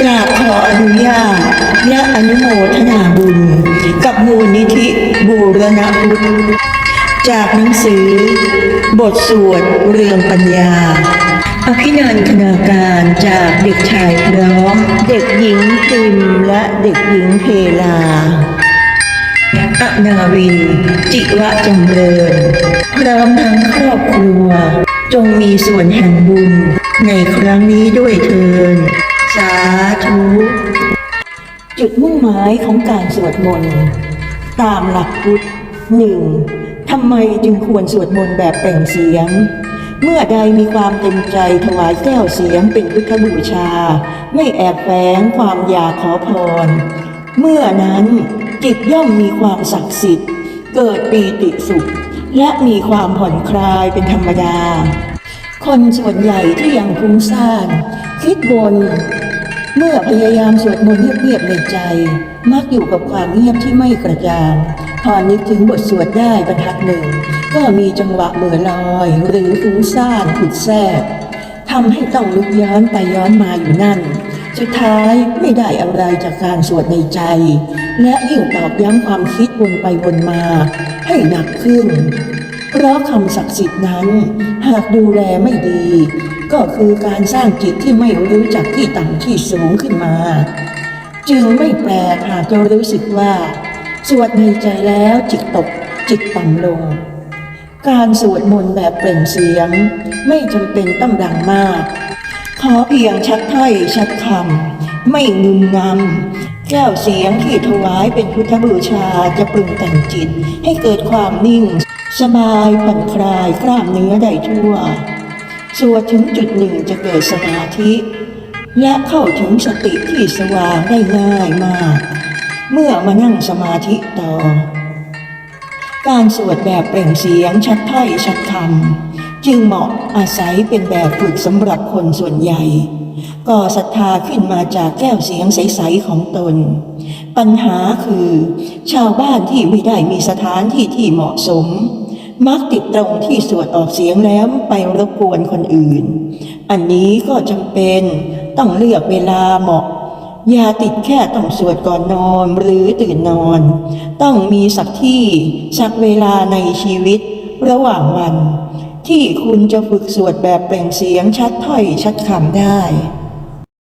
กราบขออนุญาตและอนุโมทนาบุญ กับมูลนิธิบูรณะพุทธจากหนังสือ บทสวดเรืองปัญญา อภินันทนาการจากเด็กชายพร้อม เด็กหญิงติมและเด็กหญิงเพลาอนาวิน จิระจำเริญพร้อมทั้งครอบครัว จงมีส่วนแห่งบุญในครั้งนี้ด้วยเถิน สาธุจุดมุ่งหมายของการสวดมนต์ตามหลักพุทธหนึ่งทำไมจึงควรสวดมนต์แบบเปล่งเสียง เมื่อใดมีความเต็มใจถวายแก้วเสียงเป็นพุทธบูชา ไม่แอบแฝงความอยากขอพร เมื่อนั้นจิตย่อมมีความศักดิ์สิทธิ์ เกิดปีติสุข และมีความผ่อนคลายเป็นธรรมดา คนส่วนใหญ่ที่ยังฟุ้งซ่านคิดวนเมื่อพยายามสวดมนต์เงียบๆในใจ มักอยู่กับความเงียบที่ไม่กระจ่างพอนึกถึงบทสวดได้บรรทัดหนึ่ง ก็มีจังหวะเหมือลอย หรือฟุ้งซ่านขุดแทรกทำให้ต้องลุกย้อนไปย้อนมาอยู่นั่น สุดท้ายไม่ได้อะไรจากการสวดในใจ และยิ่งตอบย้ำความคิดวนไปวนมา ให้หนักขึ้น เพราะคำศักดิ์สิทธิ์นั้น หากดูแลไม่ดี ก็คือการสร้างจิตที่ไม่รู้จักที่ต่ำที่สูงขึ้นมา จึงไม่แปลกหากจะรู้สึกว่าสวดในใจแล้วจิตตกจิตต่ำลง การสวดมนต์แบบเปล่งเสียง ไม่จำเป็นต้องดังมาก ขอเพียงชัดถ้อยชัดคำไม่งึมงำ แก้วเสียงที่ถวายเป็นพุทธบูชาจะปรุงแต่งจิต ให้เกิดความนิ่ง สบายผ่อนคลายกล้ามเนื้อได้ทั่วสวดถึงจุดหนึ่งจะเกิดสมาธิ และเข้าถึงสติที่สว่างได้ง่ายมาก เมื่อมานั่งสมาธิต่อ การสวดแบบเปล่งเสียงชัดถ้อยชัดคำจึงเหมาะอาศัยเป็นแบบฝึกสำหรับคนส่วนใหญ่ ก่อศรัทธาขึ้นมาจากแก้วเสียงใสๆของตน ปัญหาคือ ชาวบ้านที่ไม่ได้มีสถานที่ที่เหมาะสม มักติดตรงที่สวดออกเสียงแล้วไปรบกวนคนอื่น อันนี้ก็จำเป็นต้องเลือกเวลาเหมาะอย่าติดแค่ต้องสวดก่อนนอนหรือตื่นนอน ต้องมีสักที่สักเวลาในชีวิตระหว่างวัน ที่คุณจะฝึกสวดแบบเปล่งเสียงชัดถ้อยชัดคำได้